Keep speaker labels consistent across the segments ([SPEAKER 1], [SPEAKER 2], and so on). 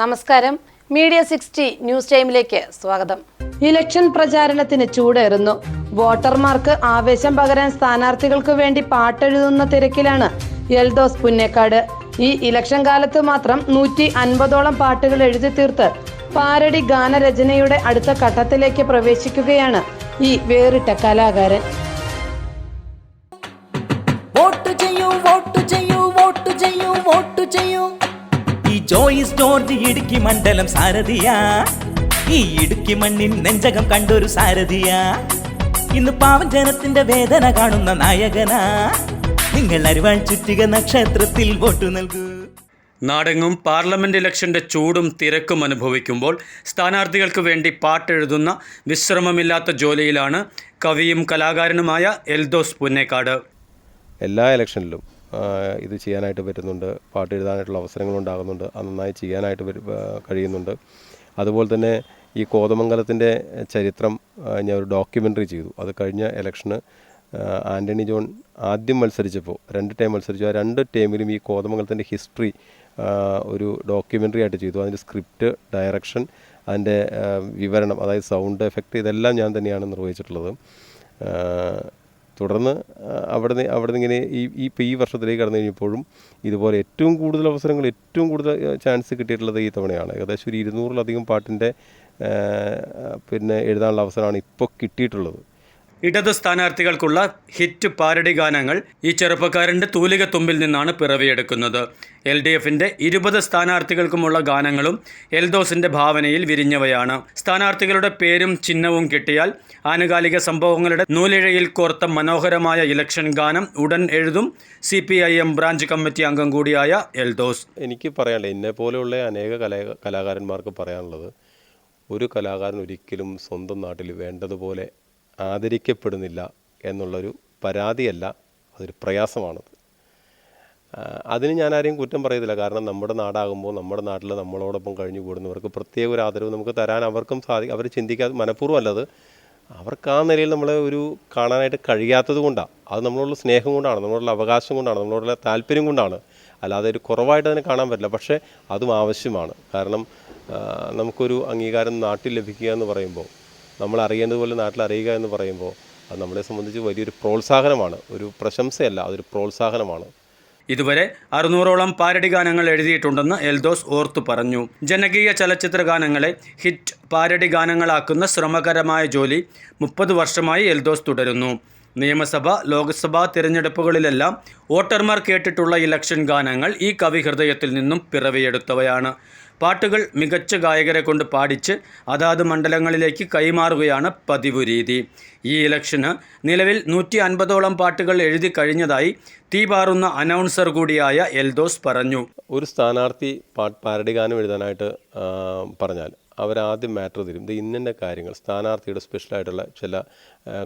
[SPEAKER 1] നമസ്കാരം. Media sixty news ടൈമിലേക്ക് സ്വാഗതം. ഇലക്ഷൻ പ്രചാരണത്തിന് ചൂടേറുന്നു. വോട്ടർമാർക്ക് ആവേശം പകരാൻ സ്ഥാനാർത്ഥികൾക്ക് വേണ്ടി പാട്ടെഴുതുന്ന തിരക്കിലാണ് എൽദോസ് പുന്നേക്കാട്. ഈ ഇലക്ഷൻ കാലത്ത് മാത്രം നൂറ്റി അൻപതോളം പാട്ടുകൾ എഴുതി തീർത്ത് പാരടി ഗാനരചനയുടെ അടുത്ത ഘട്ടത്തിലേക്ക് പ്രവേശിക്കുകയാണ് ഈ വേറിട്ട കലാകാരൻ.
[SPEAKER 2] ജോയിസ് ജോർജ് ഇടുക്കി മണ്ഡലം സാരഥിയാ. ഈ ഇടുക്കി മണ്ണിൻ നെഞ്ചകം കണ്ടൊരു സാരഥിയാ. ഇന്ന് പാവൻ ജനത്തിന്റെ വേദന കാണുന്ന നായകനാ. നിങ്ങൾ അരുവാൾ ചുറ്റിക നക്ഷത്രത്തിൽ വോട്ട് നൽകൂ.
[SPEAKER 3] നാടെങ്ങും പാർലമെന്റ് ഇലക്ഷന്റെ ചൂടും തിരക്കും അനുഭവിക്കുമ്പോൾ സ്ഥാനാർത്ഥികൾക്ക് വേണ്ടി പാട്ടെഴുതുന്ന വിശ്രമമില്ലാത്ത ജോലിയിലാണ് കവിയും കലാകാരനുമായ എൽദോസ് പുന്നേക്കാട്.
[SPEAKER 4] എല്ലാ ഇലക്ഷനിലും ഇത് ചെയ്യാനായിട്ട് പറ്റുന്നുണ്ട്. പാട്ട് എഴുതാനായിട്ടുള്ള അവസരങ്ങൾ ഉണ്ടാകുന്നുണ്ട്. അത് നന്നായി ചെയ്യാനായിട്ട് കഴിയുന്നുണ്ട്. അതുപോലെ തന്നെ ഈ കോതമംഗലത്തിന്റെ ചരിത്രം ഞാൻ ഒരു ഡോക്യുമെന്ററി ചെയ്തു. അത് കഴിഞ്ഞ ഇലക്ഷന് ആന്റണി ജോൺ ആദ്യം മത്സരിച്ചപ്പോൾ രണ്ട് ടൈം മത്സരിച്ചു. ആ രണ്ട് ടൈമിലും ഈ കോതമംഗലത്തിന്റെ ഹിസ്റ്ററി ഒരു ഡോക്യുമെന്ററി ആയിട്ട് ചെയ്തു. അതിന്റെ സ്ക്രിപ്റ്റ് ഡയറക്ഷൻ അതിന്റെ വിവരണം അതായത് സൗണ്ട് എഫക്റ്റ് ഇതെല്ലാം ഞാൻ തന്നെയാണ് നിർവഹിച്ചിട്ടുള്ളത്. തുടർന്ന് അവിടെ അവിടെ ഇങ്ങനെ ഈ ഈ ഇപ്പോൾ ഈ വർഷത്തിലേക്ക് കടന്നു കഴിഞ്ഞപ്പോഴും ഇതുപോലെ ഏറ്റവും കൂടുതൽ അവസരങ്ങൾ ഏറ്റവും കൂടുതൽ ചാൻസ് കിട്ടിയിട്ടുള്ളത് ഈ തവണയാണ്. ഏകദേശം ഒരു ഇരുന്നൂറിലധികം പാട്ടിന്റെ പിന്നെ എഴുതാനുള്ള അവസരമാണ് ഇപ്പോൾ കിട്ടിയിട്ടുള്ളത്.
[SPEAKER 3] ഇടത് സ്ഥാനാർത്ഥികൾക്കുള്ള ഹിറ്റ് പാരഡി ഗാനങ്ങൾ ഈ ചെറുപ്പക്കാരന്റെ തൂലിക തുമ്പിൽ നിന്നാണ് പിറവിയെടുക്കുന്നത്. എൽ ഡി എഫിന്റെ ഇരുപത് സ്ഥാനാർത്ഥികൾക്കുമുള്ള ഗാനങ്ങളും എൽദോസിന്റെ ഭാവനയിൽ വിരിഞ്ഞവയാണ്. സ്ഥാനാർത്ഥികളുടെ പേരും ചിഹ്നവും കിട്ടിയാൽ ആനുകാലിക സംഭവങ്ങളുടെ നൂലിഴയിൽ കോർത്ത മനോഹരമായ ഇലക്ഷൻ ഗാനം ഉടൻ എഴുതും C P I M branch committee അംഗം കൂടിയായ എൽദോസ്.
[SPEAKER 4] എനിക്ക് പറയാനുള്ളത് എന്നെ പോലെയുള്ള അനേക കലാ കലാകാരന്മാർക്ക് പറയാനുള്ളത് ഒരു കലാകാരൻ ഒരിക്കലും സ്വന്തം നാട്ടിൽ വേണ്ടതുപോലെ ആദരിക്കപ്പെടുന്നില്ല എന്നുള്ളൊരു പരാതിയല്ല അതൊരു പ്രയാസമാണത്. അതിന് ഞാൻ ആരെയും കുറ്റം പറയത്തില്ല. കാരണം നമ്മുടെ നാടാകുമ്പോൾ നമ്മുടെ നാട്ടിൽ നമ്മളോടൊപ്പം കഴിഞ്ഞു കൂടുന്നവർക്ക് പ്രത്യേക ഒരു ആദരവ് നമുക്ക് തരാൻ അവർക്കും സാധിക്കും അവർ ചിന്തിക്കാതെ മനഃപൂർവം അല്ലത് അവർക്ക് ആ നിലയിൽ നമ്മളെ ഒരു കാണാനായിട്ട് കഴിയാത്തത് കൊണ്ടാണ് അത് നമ്മളോടുള്ള സ്നേഹം കൊണ്ടാണ് നമ്മളോടുള്ള അവകാശം കൊണ്ടാണ് നമ്മളോടുള്ള താല്പര്യം കൊണ്ടാണ്. അല്ലാതെ ഒരു കുറവായിട്ട് അതിനെ കാണാൻ പറ്റില്ല. പക്ഷേ അതും ആവശ്യമാണ്. കാരണം നമുക്കൊരു അംഗീകാരം നാട്ടിൽ ലഭിക്കുക എന്ന് പറയുമ്പോൾ നമ്മൾ അറിയേണ്ടതുപോലെ നാട്ടിൽ അറിയുക എന്ന് പറയുമ്പോൾ അത് നമ്മളെ സംബന്ധിച്ച് വലിയൊരു പ്രോത്സാഹനമാണ്. ഒരു പ്രശംസയല്ല അതൊരു പ്രോത്സാഹനമാണ്.
[SPEAKER 3] ഇതുവരെ അറുന്നൂറോളം പാരഡി ഗാനങ്ങൾ എഴുതിയിട്ടുണ്ടെന്ന് എൽദോസ് ഓർത്തു പറഞ്ഞു. ജനകീയ ചലച്ചിത്ര ഗാനങ്ങളെ ഹിറ്റ് പാരഡി ഗാനങ്ങളാക്കുന്ന ശ്രമകരമായ ജോലി മുപ്പത് വർഷമായി എൽദോസ് തുടരുന്നു. നിയമസഭ ലോക്സഭാ തിരഞ്ഞെടുപ്പുകളിലെല്ലാം വോട്ടർമാർ കേട്ടിട്ടുള്ള ഇലക്ഷൻ ഗാനങ്ങൾ ഈ കവി ഹൃദയത്തിൽ നിന്നും പിറവിയെടുത്തവയാണ്. പാട്ടുകൾ മികച്ച ഗായകരെ കൊണ്ട് പാടിച്ച് അതാത് മണ്ഡലങ്ങളിലേക്ക് കൈമാറുകയാണ് പതിവ് രീതി. ഈ ഇലക്ഷന് നിലവിൽ നൂറ്റി അൻപതോളം പാട്ടുകൾ എഴുതി കഴിഞ്ഞതായി തീ പാറുന്ന അനൗൺസർ കൂടിയായ എൽദോസ് പറഞ്ഞു.
[SPEAKER 4] ഒരു സ്ഥാനാർത്ഥി പാട്ട് പാരഡി ഗാനം എഴുതാനായിട്ട് പറഞ്ഞാൽ അവരാദ്യം മാറ്റർ തരും. ഇത് ഇന്നിന്റെ കാര്യങ്ങൾ സ്ഥാനാർത്ഥിയുടെ സ്പെഷ്യലായിട്ടുള്ള ചില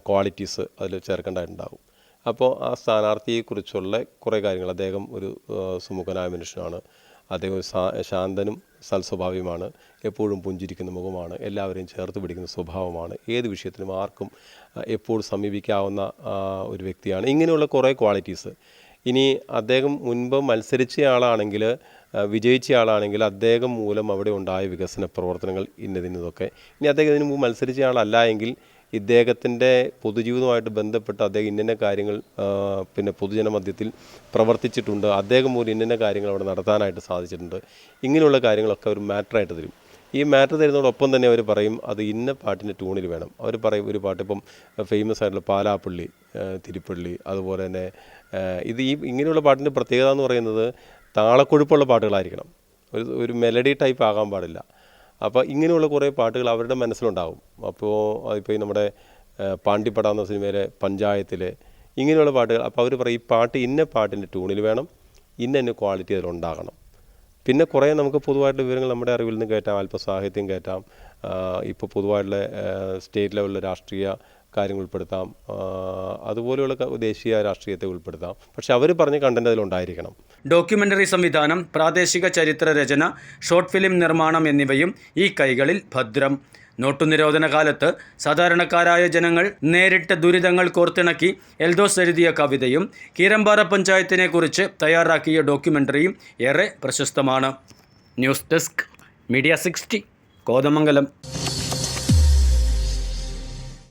[SPEAKER 4] ക്വാളിറ്റീസ് അതിൽ ചേർക്കേണ്ടതായിട്ടുണ്ടാകും അപ്പോൾ ആ സ്ഥാനാർത്ഥിയെക്കുറിച്ചുള്ള കുറേ കാര്യങ്ങൾ അദ്ദേഹം ഒരു സുമുഖനായ മനുഷ്യനാണ് അദ്ദേഹം ശാന്തനും സൽസ്വഭാവിയുമാണ് എപ്പോഴും പുഞ്ചിരിക്കുന്ന മുഖമാണ് എല്ലാവരെയും ചേർത്ത് പിടിക്കുന്ന സ്വഭാവമാണ്. ഏത് വിഷയത്തിനും ആർക്കും എപ്പോഴും സമീപിക്കാവുന്ന ഒരു വ്യക്തിയാണ്. ഇങ്ങനെയുള്ള കുറേ ക്വാളിറ്റീസ്. ഇനി അദ്ദേഹം മുൻപ് മത്സരിച്ച ആളാണെങ്കിൽ വിജയിച്ച ആളാണെങ്കിൽ അദ്ദേഹം മൂലം അവിടെ ഉണ്ടായ വികസന പ്രവർത്തനങ്ങൾ ഇന്നതിന്നതൊക്കെ. ഇനി അദ്ദേഹം ഇതിനു മുമ്പ് മത്സരിച്ച ആളല്ല എങ്കിൽ ഇദ്ദേഹത്തിന്റെ പൊതുജീവിതവുമായിട്ട് ബന്ധപ്പെട്ട് അദ്ദേഹം ഇന്നിന്ന കാര്യങ്ങൾ പിന്നെ പൊതുജന മധ്യത്തിൽ പ്രവർത്തിച്ചിട്ടുണ്ട്. അദ്ദേഹം ഒരു ഇന്നിന്ന കാര്യങ്ങൾ അവിടെ നടത്താനായിട്ട് സാധിച്ചിട്ടുണ്ട്. ഇങ്ങനെയുള്ള കാര്യങ്ങളൊക്കെ ഒരു മാറ്ററായിട്ട് തരും. ഈ മാറ്റർ തരുന്നതോടൊപ്പം തന്നെ അവർ പറയും അത് ഇന്ന പാട്ടിന്റെ ട്യൂണിൽ വേണം. അവർ പറയും ഒരു പാട്ട് ഇപ്പം ഫേമസ് ആയിട്ടുള്ള പാലാപ്പള്ളി തിരുപ്പള്ളി അതുപോലെ തന്നെ ഇത് ഈ ഇങ്ങനെയുള്ള പാട്ടിന്റെ പ്രത്യേകത എന്ന് പറയുന്നത് താളക്കൊഴുപ്പുള്ള പാട്ടുകളായിരിക്കണം. ഒരു ഒരു മെലഡി ടൈപ്പ് ആകാൻ പാടില്ല. അപ്പോൾ ഇങ്ങനെയുള്ള കുറേ പാട്ടുകൾ അവരുടെ മനസ്സിലുണ്ടാവും. അപ്പോൾ ഇപ്പോൾ ഈ നമ്മുടെ പാണ്ടിപ്പട എന്ന സിനിമയിലെ പഞ്ചായത്തിൽ ഇങ്ങനെയുള്ള പാട്ടുകൾ അപ്പോൾ അവർ പറയും ഈ പാട്ട് ഇന്ന പാട്ടിന്റെ ട്യൂണിൽ വേണം ഇന്ന ഇന്ന ക്വാളിറ്റി അതിലുണ്ടാകണം. പിന്നെ കുറേ നമുക്ക് പൊതുവായിട്ടുള്ള വിവരങ്ങൾ നമ്മുടെ അറിവിൽ നിന്ന് കയറ്റാം അല്പ സാഹിത്യം കയറ്റാം ഇപ്പോൾ പൊതുവായിട്ടുള്ള സ്റ്റേറ്റ് ലെവലിലെ രാഷ്ട്രീയ കാര്യങ്ങൾ ഉൾപ്പെടുത്താം അതുപോലെയുള്ള ദേശീയ രാഷ്ട്രീയത്തെ ഉൾപ്പെടുത്താം. പക്ഷെ അവർ പറഞ്ഞ കണ്ടന്റ് അതിലുണ്ടായിരിക്കണം.
[SPEAKER 3] ഡോക്യുമെന്ററി സംവിധാനം പ്രാദേശിക ചരിത്ര രചന ഷോർട്ട് ഫിലിം നിർമ്മാണം എന്നിവയും ഈ കൈകളിൽ ഭദ്രം. നോട്ടുനിരോധന കാലത്ത് സാധാരണക്കാരായ ജനങ്ങൾ നേരിട്ട ദുരിതങ്ങൾ കോർത്തിണക്കി എൽദോസ് എഴുതിയ കവിതയും കീരമ്പാറ പഞ്ചായത്തിനെക്കുറിച്ച് തയ്യാറാക്കിയ ഡോക്യുമെന്ററിയും ഏറെ പ്രശസ്തമാണ്. News desk media sixty Kothamangalam.